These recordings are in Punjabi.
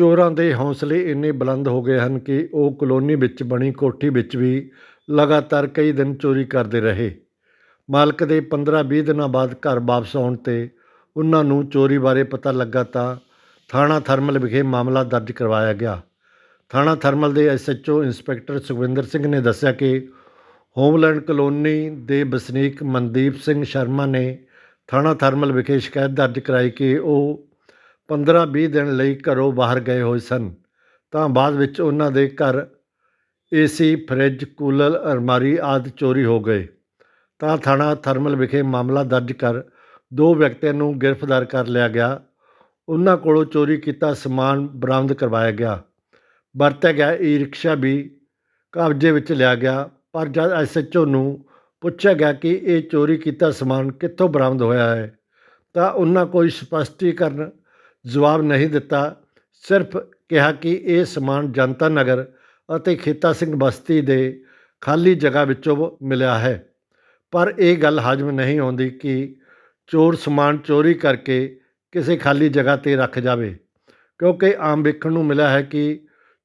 ਚੋਰਾਂ ਦੇ ਹੌਸਲੇ ਇੰਨੇ ਬੁਲੰਦ ਹੋ ਗਏ ਹਨ ਕਿ ਉਹ ਕਲੋਨੀ ਵਿੱਚ ਬਣੀ ਕੋਠੀ ਵਿੱਚ ਵੀ ਲਗਾਤਾਰ ਕਈ ਦਿਨ ਚੋਰੀ ਕਰਦੇ ਰਹੇ। ਮਾਲਕ ਦੇ 15-20 ਦਿਨਾਂ ਬਾਅਦ ਘਰ ਵਾਪਸ ਆਉਣ 'ਤੇ ਉਹਨਾਂ ਨੂੰ ਚੋਰੀ ਬਾਰੇ ਪਤਾ ਲੱਗਾ ਤਾਂ ਥਾਣਾ ਥਰਮਲ ਵਿਖੇ ਮਾਮਲਾ ਦਰਜ ਕਰਵਾਇਆ ਗਿਆ। ਥਾਣਾ ਥਰਮਲ ਦੇ ਐਸਐਚਓ ਇੰਸਪੈਕਟਰ ਸੁਖਵਿੰਦਰ ਸਿੰਘ ਨੇ ਦੱਸਿਆ ਕਿ ਹੋਮਲੈਂਡ ਕਲੋਨੀ ਦੇ ਵਸਨੀਕ ਮਨਦੀਪ ਸਿੰਘ ਸ਼ਰਮਾ ਨੇ ਥਾਣਾ ਥਰਮਲ ਵਿਖੇ ਸ਼ਿਕਾਇਤ ਦਰਜ ਕਰਾਈ ਕਿ ਉਹ 15-20 ਦਿਨ ਲਈ ਘਰੋਂ ਬਾਹਰ ਗਏ ਹੋਏ ਸਨ। ਤਾਂ ਬਾਅਦ ਵਿੱਚ ਉਹਨਾਂ ਦੇ ਘਰ ਏਸੀ ਫਰਿੱਜ, ਕੂਲਰ, ਅਲਮਾਰੀ ਆਦਿ ਚੋਰੀ ਹੋ ਗਏ। ਤਾਂ ਥਾਣਾ ਥਰਮਲ ਵਿਖੇ ਮਾਮਲਾ ਦਰਜ ਕਰ ਦੋ ਵਿਅਕਤੀਆਂ ਨੂੰ ਗ੍ਰਿਫਤਾਰ ਕਰ ਲਿਆ ਗਿਆ। ਉਹਨਾਂ ਕੋਲੋਂ ਚੋਰੀ ਕੀਤਾ ਸਮਾਨ ਬਰਾਮਦ ਕਰਵਾਇਆ ਗਿਆ। ਵਰਤਿਆ ਗਿਆ ਈ ਰਿਕਸ਼ਾ ਵੀ ਕਬਜ਼ੇ ਵਿੱਚ ਲਿਆ ਗਿਆ। ਪਰ ਜਦ ਐਸਐਚਓ ਨੂੰ ਪੁੱਛਿਆ ਗਿਆ ਕਿ ਇਹ ਚੋਰੀ ਕੀਤਾ ਸਮਾਨ ਕਿੱਥੋਂ ਬਰਾਮਦ ਹੋਇਆ ਹੈ, ਤਾਂ ਉਹਨਾਂ ਕੋਈ ਸਪਸ਼ਟੀਕਰਨ ਜਵਾਬ ਨਹੀਂ ਦਿੱਤਾ। ਸਿਰਫ ਕਿਹਾ ਕਿ ਇਹ ਸਮਾਨ ਜਨਤਾ ਨਗਰ ਅਤੇ ਖੇਤਾ ਸਿੰਘ ਬਸਤੀ ਦੇ ਖਾਲੀ ਜਗ੍ਹਾ ਵਿੱਚੋਂ ਮਿਲਿਆ ਹੈ। ਪਰ ਇਹ ਗੱਲ ਹਜਮ ਨਹੀਂ ਆਉਂਦੀ ਕਿ ਚੋਰ ਸਮਾਨ ਚੋਰੀ ਕਰਕੇ ਕਿਸੇ ਖਾਲੀ ਜਗ੍ਹਾ ਤੇ ਰੱਖ ਜਾਵੇ, ਕਿਉਂਕਿ ਆਮ ਵੇਖਣ ਨੂੰ ਮਿਲਿਆ ਹੈ ਕਿ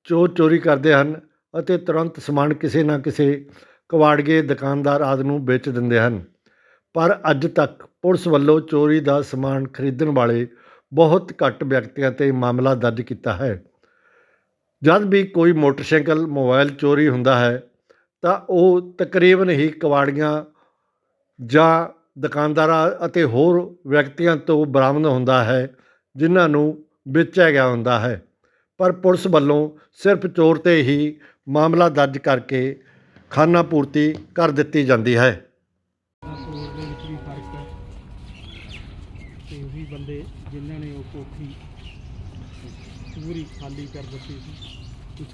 ਚੋਰ ਚੋਰੀ ਕਰਦੇ ਹਨ ਅਤੇ ਤੁਰੰਤ ਸਮਾਨ ਕਿਸੇ ਨਾ ਕਿਸੇ ਕਵਾੜਗੇ, ਦੁਕਾਨਦਾਰ ਆਦਿ ਨੂੰ ਵੇਚ ਦਿੰਦੇ ਹਨ। ਪਰ ਅੱਜ ਤੱਕ ਪੁਲਿਸ ਵੱਲੋਂ ਚੋਰੀ ਦਾ ਸਮਾਨ ਖਰੀਦਣ ਵਾਲੇ ਬਹੁਤ ਘੱਟ ਵਿਅਕਤੀਆਂ ਤੇ ਮਾਮਲਾ ਦਰਜ ਕੀਤਾ ਹੈ। ਜਦ ਵੀ ਕੋਈ ਮੋਟਰਸਾਈਕਲ, ਮੋਬਾਈਲ ਚੋਰੀ ਹੁੰਦਾ ਹੈ, ਤਾਂ ਉਹ ਤਕਰੀਬਨ ਹੀ ਕਵਾੜੀਆਂ ਜਾਂ ਦੁਕਾਨਦਾਰਾਂ ਅਤੇ ਹੋਰ ਵਿਅਕਤੀਆਂ ਤੋਂ ਬਰਾਮਦ ਹੁੰਦਾ ਹੈ, ਜਿਨ੍ਹਾਂ ਨੂੰ ਵੇਚਿਆ ਗਿਆ ਹੁੰਦਾ ਹੈ। ਪਰ ਪੁਲਿਸ ਵੱਲੋਂ ਸਿਰਫ ਚੋਰ ਤੇ ਹੀ ਮਾਮਲਾ ਦਰਜ ਕਰਕੇ ਖਾਨਾ ਪੂਰਤੀ ਕਰ ਦਿੱਤੀ ਜਾਂਦੀ ਹੈ। ਤੇ ਉਹੀ ਬੰਦੇ ਜਿਨ੍ਹਾਂ ਨੇ ਉਹ ਕੋਠੀ ਪੂਰੀ ਖਾਲੀ ਕਰ ਦਿੱਤੀ ਸੀ।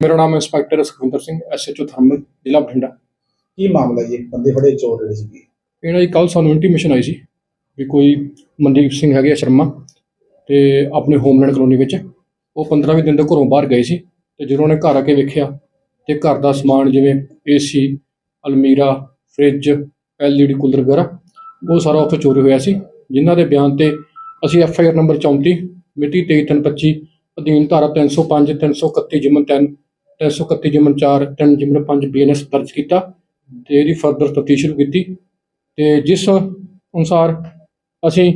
ਮੇਰਾ ਨਾਮ inspector Sukhwinder Singh SHO thermal ਜ਼ਿਲ੍ਹਾ ਬਠਿੰਡਾ। ਕੀ ਮਾਮਲਾ ਜੀ? ਬੰਦੇ ਫੜੇ ਚੋਰ ਜਿਹੜੇ ਸੀਗੇ। ਇਹਨਾਂ ਦੀ ਕੱਲ ਸਾਨੂੰ ਇੰਟੀਮੇਸ਼ਨ ਆਈ ਸੀ ਵੀ ਕੋਈ ਮਨਦੀਪ ਸਿੰਘ ਹੈਗੇ ਆ ਸ਼ਰਮਾ ਤੇ ਆਪਣੇ ਹੋਮਲੈਂਡ ਕਲੋਨੀ ਵਿੱਚ। ਉਹ 15 ਦਿਨ ਤੋਂ ਘਰੋਂ ਬਾਹਰ ਗਏ ਸੀ ਤੇ ਜਦੋਂ ਉਹਨੇ ਘਰ ਆ ਕੇ ਵੇਖਿਆ ਤੇ ਘਰ ਦਾ ਸਮਾਨ ਜਿਵੇਂ ਏਸੀ ਅਲਮੀਰਾ, ਫ੍ਰਿਜ ਐਲਈਡੀ ਕੂਲਰ ਵਗੈਰਾ, ਉਹ ਸਾਰਾ ਉੱਥੇ ਚੋਰੀ ਹੋਇਆ ਸੀ। ਜਿਨ੍ਹਾਂ ਦੇ ਬਿਆਨ ਤੇ ਅਸੀਂ ਐੱਫ ਆਈ ਆਰ ਨੰਬਰ 34 ਮਿਤੀ 23/3/25 ਅਧੀਨ ਧਾਰਾ 305 331 ਜਿਮਨ 3 331 ਜਿਮਨ 4 3 ਜਿਮਨ 5 ਬੀਐਨਐਸ ਦਰਜ ਕੀਤਾ ਤੇ ਇਹਦੀ ਫਰਦਰ ਤਫਤੀਸ਼ ਸ਼ੁਰੂ ਕੀਤੀ। ਤੇ ਜਿਸ ਅਨੁਸਾਰ ਅਸੀਂ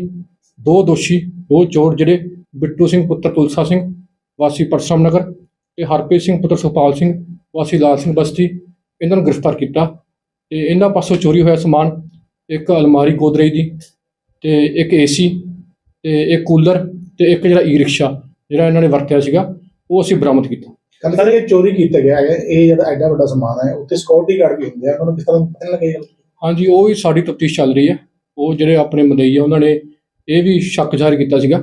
ਦੋ ਦੋਸ਼ੀ, ਦੋ ਚੋਰ ਜਿਹੜੇ ਬਿੱਟੂ ਸਿੰਘ, ਪੁੱਤਰ ਤੁਲਸਾ ਸਿੰਘ, ਵਾਸੀ ਪਰਸਮ ਨਗਰ ਤੇ ਹਰਪ੍ਰੀਤ ਸਿੰਘ, ਪੁੱਤਰ ਸੁਖਪਾਲ ਸਿੰਘ ਵਾਸੀ ਲਾਲ ਸਿੰਘ ਬਸਤੀ ਇਹਨਾਂ ਨੂੰ ਗ੍ਰਿਫਤਾਰ ਕੀਤਾ ਤੇ ਇਹਨਾਂ ਪਾਸੋਂ ਚੋਰੀ ਹੋਇਆ ਸਮਾਨ ਇੱਕ ਅਲਮਾਰੀ ਗੋਦਰੇਜ ਦੀ ਤੇ ਇੱਕ ਏਸੀ ਤੇ ਇੱਕ ਕੂਲਰ ਤੇ ਇੱਕ ਜਿਹੜਾ ਈ ਰਿਕਸ਼ਾ ਜਿਹੜਾ ਇਹਨਾਂ ਨੇ ਵਰਤਿਆ ਸੀਗਾ ਉਹ ਅਸੀਂ ਬਰਾਮਦ ਕੀਤਾ। ਕੱਲ ਸਰ ਇਹ ਚੋਰੀ ਕੀਤਾ ਗਿਆ ਹੈ ਇਹ ਜਿਹੜਾ ਐਡਾ ਵੱਡਾ ਸਮਾਨ ਹੈ ਉੱਤੇ ਸਿਕਿਉਰਿਟੀ ਗਾਰਡ ਵੀ ਹੁੰਦੇ ਆ ਉਹਨਾਂ ਨੂੰ ਕਿਸ ਤਰ੍ਹਾਂ ਪਤਾ ਲੱਗੇਗਾ ਹਾਂਜੀ ਉਹ ਵੀ ਸਾਡੀ ਤਫਤੀਸ਼ ਚੱਲ ਰਹੀ ਹੈ ਉਹ ਜਿਹੜੇ ਆਪਣੇ ਮਦਈ ਆ ਉਹਨਾਂ ਨੇ ਇਹ ਵੀ ਸ਼ੱਕ ਜ਼ਾਹਿਰ ਕੀਤਾ ਸੀਗਾ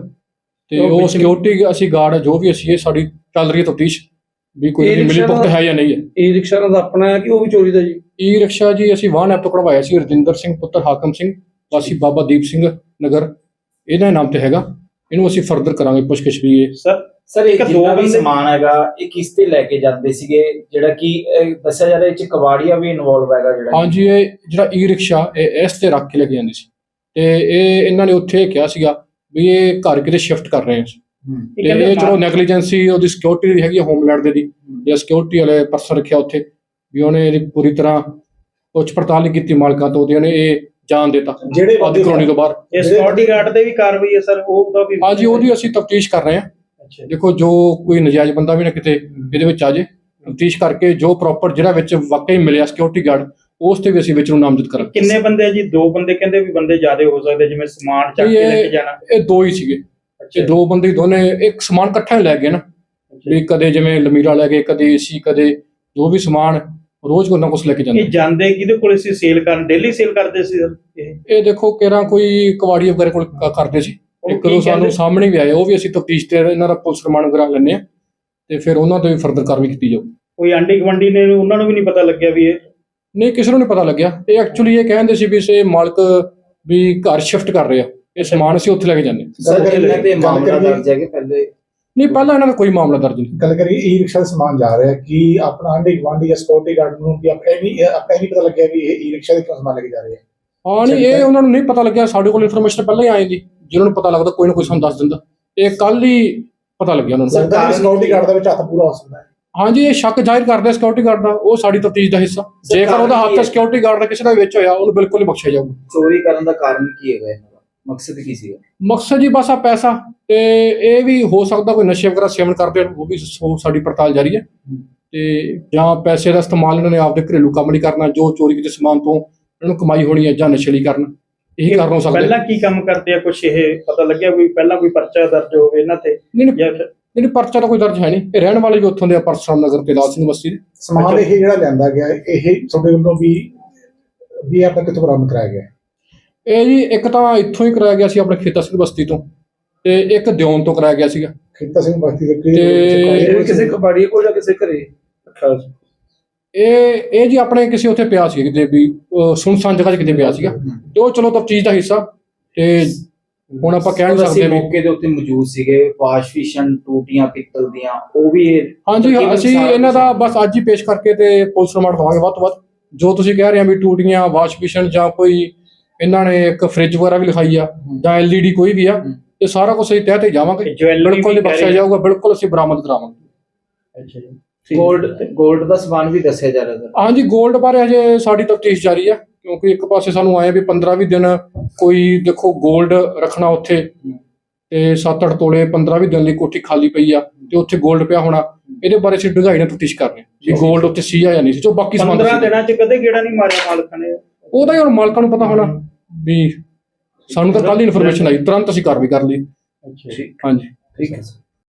ਤੇ ਉਹ ਸਿਕਿਉਰਿਟੀ ਅਸੀਂ ਗਾਰਡ ਜੋ ਵੀ ਅਸੀਂ ਇਹ ਸਾਡੀ ਚੱਲ ਰਹੀ ਹੈ ਤਫਤੀਸ਼। ਵੀ ਕੋਈ ਵੀ ਮਿਲੀ ਭੁਗਤ ਹੈ ਜਾਂ ਨਹੀਂ ਹੈ। ਇਹ ਰਿਕਸ਼ਾ ਦਾ ਆਪਣਾ ਹੈ ਕਿ ਉਹ ਵੀ ਚੋਰੀ ਦਾ ਜੀ? ਈ ਰਿਕਸ਼ਾ ਜੀ ਅਸੀਂ ਵਾਹਨ ਐਪ ਤੋਂ ਕਢਵਾਇਆ ਸੀ ਰਜਿੰਦਰ ਸਿੰਘ ਪੁੱਤਰ ਹਾਕਮ ਸਿੰਘ ਵਾਸੀ ਬਾਬਾ ਦੀਪ ਸਿੰਘ ਨਗਰ। ਇਹਦਾ ਨਾਮ ਤੇ ਹੈਗਾ। ਇਹਨੂੰ ਅਸੀਂ ਫਰਦਰ ਕਰਾਂਗੇ ਪੁੱਛਗਿੱਛ ਵੀ ਇਹ। ਸਰ ਸਰ ਇਹ ਜਿੰਨਾ ਵੀ ਸਮਾਨ ਹੈਗਾ ਇਹ ਕਿਸ ਤੇ ਲੈ ਕੇ ਜਾਂਦੇ ਸੀਗੇ? ਜਿਹੜਾ ਕਿ ਦੱਸਿਆ ਜਾ ਰਿਹਾ ਇਹ ਚ ਕਬਾੜੀਆ ਵੀ ਇਨਵੋਲਵ ਹੈਗਾ ਜਿਹੜਾ। ਹਾਂਜੀ ਇਹ ਜਿਹੜਾ ਈ ਰਿਕਸ਼ਾ ਇਹ ਇਸ ਤੇ ਰੱਖ ਕੇ ਲੈ ਕੇ ਜਾਂਦੇ ਸੀ। ਤੇ ਇਹ ਇਹਨਾਂ ਨੇ ਉੱਥੇ ਕਿਹਾ ਸੀਗਾ ਵੀ ਇਹ ਘਰ ਕਿਤੇ ਸ਼ਿਫਟ ਕਰ ਰਹੇ ਹਾਂ ਤੇ ਇਹ ਚਲੋ ਨੈਗਲੀਜੈਂਸੀ ਉਹਦੀ ਸਿਕਿਉਰਿਟੀ ਦੀ ਹੈਗੀ ਹੋਮਲੈਂਡ ਦੇ ਦੀ। ਜਾਂ ਸਿਕਿਉਰਿਟੀ ਵਾਲੇ ਪਰਸਨ ਰੱਖਿਆ ਉੱਥੇ ਵੀ ਉਹਨੇ ਇਹਦੀ ਪੂਰੀ ਤਰ੍ਹਾਂ ਪੁੱਛ ਪੜਤਾਲ ਨਹੀਂ ਕੀਤੀ ਮਾਲਕਾਂ ਤੋਂ ਤੇ ਉਹਨੇ ਇਹ ਜਾਣ ਦਿੱਤਾ। ਜਿਹੜੇ ਬੰਦੇ ਕਲੋਨੀ ਤੋਂ ਬਾਹਰ। ਇਹ ਸਿਕਿਉਰਿਟੀ ਗਾਰਡ ਤੇ ਵੀ ਕਾਰਵਾਈ ਹੈ ਸਰ ਉਹਦਾ ਵੀ ਹਾਂਜੀ ਉਹਦੀ ਅਸੀਂ ਤਫਤੀਸ਼ ਕਰ ਰਹੇ ਹਾਂ। ਅੱਛਾ। ਦੇਖੋ ਜੋ ਕੋਈ ਨਜਾਇਜ਼ ਬੰਦਾ ਵੀ ਨਾ ਕਿਤੇ ਇਹਦੇ ਵਿੱਚ ਆ ਜੇ ਤਫਤੀਸ਼ ਕਰਕੇ ਜੋ ਪ੍ਰੋਪਰ ਜਿਹੜਾ ਵਿੱਚ ਵਾਕਈ ਮਿਲਿਆ ਸਿਕਿਉਰਿਟੀ ਗਾਰਡ ਉਸ ਤੇ ਵੀ ਅਸੀਂ ਵਿੱਚ ਨੂੰ ਨਾਮਜ਼ਦ ਕਰਾਂਗੇ। ਕਿੰਨੇ ਬੰਦੇ ਆ ਜੀ? ਦੋ ਬੰਦੇ ਕਹਿੰਦੇ ਵੀ ਬੰਦੇ ਜ਼ਿਆਦਾ ਹੋ ਸਕਦੇ ਜਿਵੇਂ ਸਮਾਨ ਚੱਕ ਕੇ ਲੈ ਕੇ ਜਾਣਾ। ਇਹ ਦੋ ਹੀ ਸੀਗੇ। ਇਹ ਦੋ ਬੰਦੇ ਦੋਨੇ ਇੱਕ ਸਮਾਨ ਇਕੱਠਾ ਲੈ ਗਏ ਨਾ ਵੀ ਕਦੇ ਜਿਵੇਂ ਲਮੀਰਾ ਲੈ ਗਏ ਕਦੇ ਏਸੀ ਕਦੇ ਜੋ ਵੀ ਸਮਾਨ ਰੋਜ਼ ਕੋਈ ਨਾ ਕੁਛ ਲੈ ਕੇ ਇਹ ਜਾਂਦੇ ਜਾਂਦੇ ਕਿਹਦੇ ਕੋਲ ਸੀ? ਸੇਲ ਕਰਨ ਡੇਲੀ ਸੇਲ ਕਰਦੇ ਸੀ ਇਹ? ਇਹ ਦੇਖੋ ਕਿਹੜਾ ਕੋਈ ਕਵਾੜੀ ਵਗੈਰਾ ਕੋਲ ਕਰਦੇ ਸੀ। ਇੱਕ ਦੋ ਸਾਨੂੰ? ਸਾਹਮਣੇ ਵੀ ਆਏ ਉਹ ਵੀ ਅਸੀਂ ਤਫਤੀਸ਼ ਤੇ ਇਹਨਾਂ ਦਾ ਪੁਲਿਸ ਰਿਮਾਂਡ ਵਗੈਰਾ ਲੈਂਦੇ ਆ ਤੇ ਫਿਰ ਉਹਨਾਂ ਤੇ ਵੀ ਫਰਦਰ ਕਾਰਵਾਈ ਕੀਤੀ ਜਾਊ। ਕੋਈ ਆਂਡੀ ਗਵੰਡੀ ਨੇ ਉਹਨਾਂ ਨੂੰ ਵੀ ਨਹੀਂ ਪਤਾ ਲੱਗਿਆ ਵੀ ਇਹ? ਨਹੀਂ ਕਿਸੇ ਨੂੰ ਨਹੀਂ ਪਤਾ ਲੱਗਿਆ। ਇਹ ਐਕਚੁਅਲੀ ਇਹ ਕਹਿੰਦੇ ਸੀ ਵੀ ਸੇ ਮਾਲਕ ਵੀ ਘਰ ਸ਼ਿਫਟ ਕਰ ਰਹੇ। ਇਹ ਸਮਾਨ ਅਸੀਂ ਉੱਥੇ ਲੈ ਕੇ ਜਾਂਦੇ ਸਰ ਇਹਨਾਂ ਤੇ ਮਾਮਲਾ ਦਰਜ ਹੈ ਕਿ ਪਹਿਲੇ ਨਹੀਂ ਪਹਿਲਾਂ ਇਹਨਾਂ ਦਾ ਕੋਈ ਮਾਮਲਾ ਦਰਜ ਨਹੀਂ। ਗੱਲ ਕਰੀਏ ਈ ਰਿਕਸ਼ਾ ਦਾ ਸਮਾਨ ਜਾ ਰਿਹਾ ਕਿ ਆਪਣਾ ਆਂਢੀ ਗੁਆਂਢੀ ਜਾਂ ਸਿਕਿਉਰਿਟੀ ਗਾਰਡ ਨੂੰ ਕਿ ਆਪਣੇ ਵੀ ਆਪਣੇ ਵੀ ਪਤਾ ਲੱਗਿਆ ਵੀ ਇਹ ਈ ਰਿਕਸ਼ਾ ਦੇ ਕਿਉਂ ਸਮਾਨ ਲੈ ਕੇ ਜਾ ਰਹੇ ਆ ਹਾਂ ਨਹੀਂ ਇਹ ਉਹਨਾਂ ਨੂੰ ਨਹੀਂ ਪਤਾ ਲੱਗਿਆ। ਸਾਡੇ ਕੋਲ ਇਨਫੋਰਮੇਸ਼ਨ ਪਹਿਲਾਂ ਹੀ ਆਈ ਦੀ ਜਿਹਨਾਂ ਨੂੰ ਪਤਾ ਲੱਗਦਾ ਕੋਈ ਨਾ ਕੋਈ ਸਾਨੂੰ ਦੱਸ ਦਿੰਦਾ। ਇਹ ਕੱਲ ਹੀ ਪਤਾ ਲੱਗਿਆ ਉਹਨਾਂ ਨੂੰ। ਲੱਗਦਾ ਸਿਕਿਉਰਿਟੀ ਗਾਰਡ ਦਾ ਵਿੱਚ ਹੱਥ ਪੂਰਾ ਹੋ ਸਕਦਾ ਹੈ। ਹਾਂਜੀ ਇਹ ਸ਼ੱਕ ਜ਼ਾਹਿਰ ਕਰਦੇ ਸਿਕਿਉਰਿਟੀ ਗਾਰਡ ਦਾ। ਉਹ ਸਾਡੀ ਤਫਤੀਸ਼ ਦਾ ਹਿੱਸਾ। ਜੇਕਰ ਉਹਦਾ ਹੱਥ ਸਿਕਿਉਰਿਟੀ ਗਾਰਡ ਦਾ ਕਿਸੇ ਦਾ ਵਿੱਚ ਹੋਇਆ ਉਹਨੂੰ ਬਿਲਕੁਲ ਹੀ ਬਖਸ਼ਿਆ ਜਾਊਗਾ। ਚੋਰੀ ਕਰਨ ਦਾ ਕਾਰਨ ਕੀ ਹੈਗਾ ਮਕਸਦ ਕੀ ਸੀਗਾ? ਮਕਸਦ ਜੀ ਬਸ ਆ ਪੈਸਾ ਤੇ ਇਹ ਵੀ ਹੋ ਸਕਦਾ ਕੋਈ ਨਸ਼ੇ ਵਗੈਰਾ ਸੇਵਨ ਕਰਦੇ ਉਹ ਵੀ ਸੋ- ਸਾਡੀ ਪੜਤਾਲ ਜਾਰੀ ਹੈ। ਤੇ ਜਾਂ ਪੈਸੇ ਦਾ ਇਸਤੇਮਾਲ ਇਹਨਾਂ ਨੇ ਆਪਦੇ ਘਰੇਲੂ ਕੰਮ ਲਈ ਕਰਨਾ ਜੋ ਚੋਰੀ ਕੀਤੇ ਸਮਾਨ ਤੋਂ ਇਹਨਾਂ ਨੂੰ ਕਮਾਈ ਹੋਣੀ ਹੈ ਜਾਂ ਨਸ਼ੇ ਲਈ ਕਰਨਾ ਇਹੀ ਕਾਰਨ ਹੋ ਸਕਦਾ। ਪਹਿਲਾਂ ਕੀ ਕੰਮ ਕਰਦੇ ਆ? ਕੁਝ ਇਹ ਪਤਾ ਲੱਗਿਆ ਕੋਈ ਪਹਿਲਾਂ ਕੋਈ ਪਰਚਾ ਦਰਜ ਹੋਵੇ ਇਹਨਾਂ ਤੇ? ਨਹੀਂ ਨਹੀਂ। ਜਾਂ ਨਹੀਂ ਪਰਚਾ ਤਾਂ ਕੋਈ ਦਰਜ ਹੈ ਨਹੀਂ। ਇਹ ਰਹਿਣ ਵਾਲੇ ਵੀ ਉੱਥੋਂ ਦੇ ਆ ਪਰਸਰਾਮ ਨਗਰ ਤੇ ਲਾਲ ਸਿੰਘ ਬਸਤੀ ਦੇ ਸਮਾਨ ਇਹ ਜਿਹੜਾ ਲਿਆਂਦਾ ਗਿਆ ਇਹ ਤੁਹਾਡੇ ਵੱਲੋਂ ਵੀ ਵੀ ਆਪਾਂ ਕਿੱਥੋਂ ਬਰਾਮਦ ਕਰਾਇਆ ਗਿਆ? ਇਹ ਜੀ ਇੱਕ ਤਾਂ ਇੱਥੋਂ ਹੀ ਕਰਾਇਆ ਗਿਆ ਸੀ ਆਪਣੇ ਖੇਤਾ ਸਿੰਘ ਬਸਤੀ ਤੋਂ ਤੇ ਇੱਕ ਦਿਉਣ ਤੋਂ ਕਰਾਇਆ ਗਿਆ ਸੀਗਾ। ਖੇਤਾ ਸਿੰਘ ਬਸਤੀ ਦੇ ਤੇ ਇਹ ਕਿਸੇ ਕਬਾੜੀ ਕੋਲ ਜਾਂ ਕਿਸੇ ਘਰੇ? ਇਹ ਇਹ ਜੀ ਆਪਣੇ ਕਿਸੇ ਉੱਥੇ ਪਿਆ ਸੀ ਕਿਤੇ ਵੀ ਸੁਨਸਾਨ ਜਗ੍ਹਾ 'ਚ ਕਿਤੇ ਪਿਆ ਸੀਗਾ। ਤੇ ਉਹ ਚਲੋ ਤਫਤੀਸ਼ ਦਾ ਹਿੱਸਾ। ਤੇ ਹੁਣ ਆਪਾਂ ਕਹਿ ਨਹੀਂ ਸਕਦੇ ਮੌਕੇ ਦੇ ਉੱਤੇ ਮੌਜੂਦ ਸੀਗੇ ਵਾਸ਼ ਫਿਸ਼ਨ ਟੂਟੀਆਂ ਪਿੱਤਲ ਦੀਆਂ ਉਹ ਵੀ ਇਹ ਹਾਂਜੀ ਅਸੀਂ ਇਹਨਾਂ ਦਾ ਬਸ ਅੱਜ ਹੀ ਪੇਸ਼ ਕਰਕੇ ਤੇ ਪੁਲਿਸ ਰਿਮਾਂਡ ਦਵਾਂਗੇ ਵੱਧ ਤੋਂ ਵੱਧ। ਜੋ ਤੁਸੀਂ ਕਹਿ ਰਹੇ ਆ ਵੀ ਟੂਟੀਆਂ ਵਾਸ਼ ਬੇਸ਼ਨ ਜਾਂ ਕੋਈ ਇਹਨਾਂ ਨੇ ਇੱਕ ਫ੍ਰਿਜ ਵਗੈਰਾ ਵੀ ਲਿਖਾਈ ਆ ਜਾਂ ਐਲਈਡੀ ਕੋਈ ਵੀ ਆ ਤੇ ਸਾਰਾ ਕੁਝ ਅਸੀਂ ਤਹਿ ਤੇ ਜਾਵਾਂਗੇ। ਬਿਲਕੁਲ ਨਹੀਂ ਬਖਸ਼ਿਆ ਜਾਊਗਾ ਬਿਲਕੁਲ ਅਸੀਂ ਬਰਾਮਦ ਕਰਾਵਾਂਗੇ। ਅੱਛਾ ਜੀ। 골ਡ 골ਡ ਦਾ ਸਮਾਨ ਵੀ ਦੱਸਿਆ ਜਾ ਰਿਹਾ ਸਰ। ਹਾਂਜੀ 골ਡ ਬਾਰੇ ਹਜੇ ਸਾਡੀ ਤਫਤੀਸ਼ ਜਾਰੀ ਆ ਕਿਉਂਕਿ ਇੱਕ ਪਾਸੇ ਸਾਨੂੰ ਆਏ ਵੀ 15 ਵੀ ਦਿਨ ਕੋਈ ਦੇਖੋ 골ਡ ਰੱਖਣਾ ਉੱਥੇ ਤੇ 7-8 ਤੋਲੇ 15 ਵੀ ਦਿਨ ਲਈ ਕੋਠੀ ਖਾਲੀ ਪਈ ਆ ਤੇ ਉੱਥੇ ਗੋਲਡ ਪਿਆ ਹੋਣਾ। ਇਹਦੇ ਬਾਰੇ ਅਸੀਂ ਡੁਗਾਈ ਨਾਲ ਤਫਤੀਸ਼ ਕਰਨੀ ਜੀ 골ਡ ਉੱਥੇ ਸੀ ਜਾਂ ਨਹੀਂ ਸੀ ਜੋ ਬਾਕੀ ਸਮਾਨ 15 ਦਿਨਾਂ ਚ ਕਦੇ ਗੇੜਾ ਨਹੀਂ ਮਾਰਿਆ ਮਾਲਕਾਂ ਨੇ? ਉਹਦਾ ਹੀ ਹੁਣ ਮਾਲਕਾਂ ਨੂੰ ਪਤਾ ਹੋਣਾ। ਵੀ ਸਾਨੂੰ ਤਾਂ ਕੱਲ ਇਨਫੋਰਮੇਸ਼ਨ ਆਈ ਤੁਰੰਤ ਅਸੀਂ ਕਾਰਵਾਈ ਕਰ ਲਈ। ਅੱਛਾ ਹਾਂਜੀ। ਠੀਕ ਹੈ।